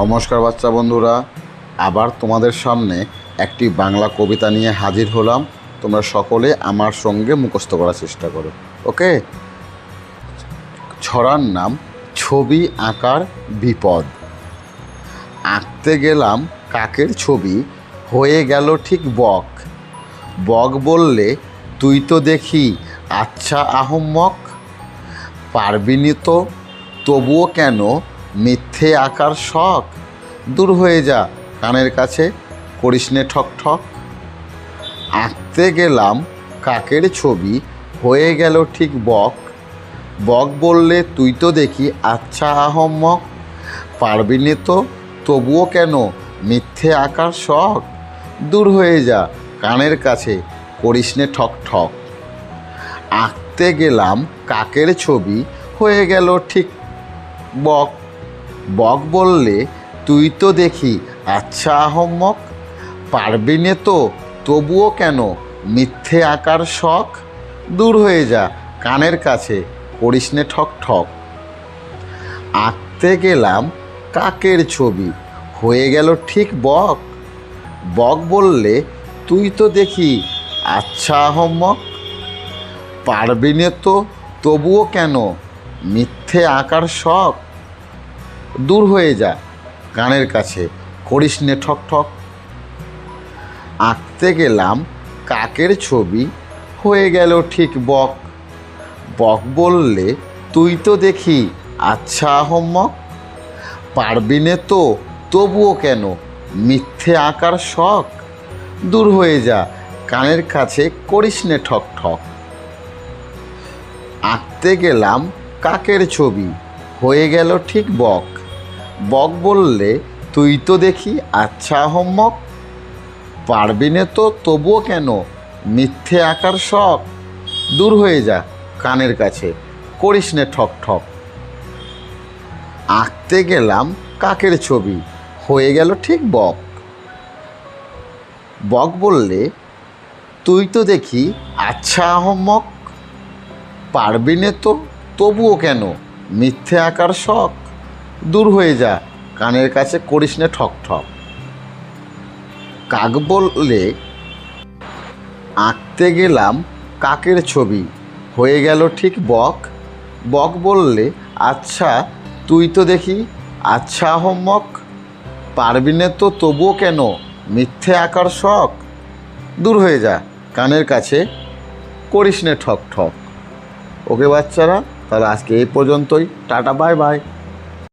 নমস্কার বাচ্চা বন্ধুরা। আবার তোমাদের সামনে একটি বাংলা কবিতা নিয়ে হাজির হলাম। তোমরা সকলে আমার সঙ্গে মুখস্থ করার চেষ্টা করো, ওকে? ছড়ার নাম, ছবি আঁকার বিপদ। আঁকতে গেলাম কাকের ছবি, হয়ে গেল ঠিক বক। বক বললে, তুই তো দেখি আচ্ছা আহম্মক। পারবিনি তো, তবুও কেন মিথ্যে আঁকার শখ। দূর হয়ে যা, কানের কাছে করিস নে ঠক ঠক। আঁকতে গেলাম কাকের ছবি, হয়ে গেল ঠিক বক। বক বললে তুই তো দেখি আচ্ছা আহম্মক। পারবি নে তো, তবুও কেন মিথ্যে আঁকার শখ? দূর হয়ে যা, কানের কাছে করিস নে ঠক ঠক। আঁকতে গেলাম কাকের ছবি, হয়ে গেল ঠিক বক। বক বললে, তুই তো দেখি আচ্ছা আহম্মক পারবি নে তো, তবুও কেন মিথ্যে আঁকার শখ? দূর হয়ে যা কানের কাছে, করিস নে ঠক ঠক। আঁকতে গেলাম কাকের ছবি, হয়ে গেল ঠিক বক। বক বললে, তুই তো দেখি আচ্ছা আহম্মক পারবি নে তো, তবুও কেন মিথ্যে আঁকার শখ? দূর হয়ে যা কানের কাছে। করিস নে ঠক ঠক। আঁকতে গেলাম কাকের ছবি, হয়ে গেল ঠিক বক। বক বললে, তুই তো দেখি আচ্ছা আহম্মক। পারবি নে তো, তবুও কেন? মিথ্যে আঁকার শখ। দূর হয়ে যা, কানের কাছে করিস নে ঠক ঠক। আঁকতে গেলাম কাকের ছবি, হয়ে গেল ঠিক বক। বক বললে, তুই তো দেখি আচ্ছা আহম্মক পারবি নে তো তবুও কেন? মিথ্যে আঁকার শখ। দূর হয়ে যা কানের কাছে, করিস নে ঠক ঠক। আঁকতে গেলাম কাকের ছবি, হয়ে গেল ঠিক বক। বক বললে, তুই তো দেখি আচ্ছা আহম্মক পারবি নে তো তবুও কেন? মিথ্যে আঁকার শখ। দূর হয়ে যা। কানের কাছে করিস নে ঠক ঠক। কাক বললে, আঁকতে গেলাম কাকের ছবি। হয়ে গেল ঠিক বক। বক বললে আচ্ছা তুই তো দেখি আচ্ছা আহম্মক পারবি নে তো তবুও কেন? মিথ্যে আঁকার শখ? দূর হয়ে যা, কানের কাছে করিস নে ঠক ঠক। ওকে বাচ্চারা, তাহলে আজকে এই পর্যন্তই। Tata, bye bye.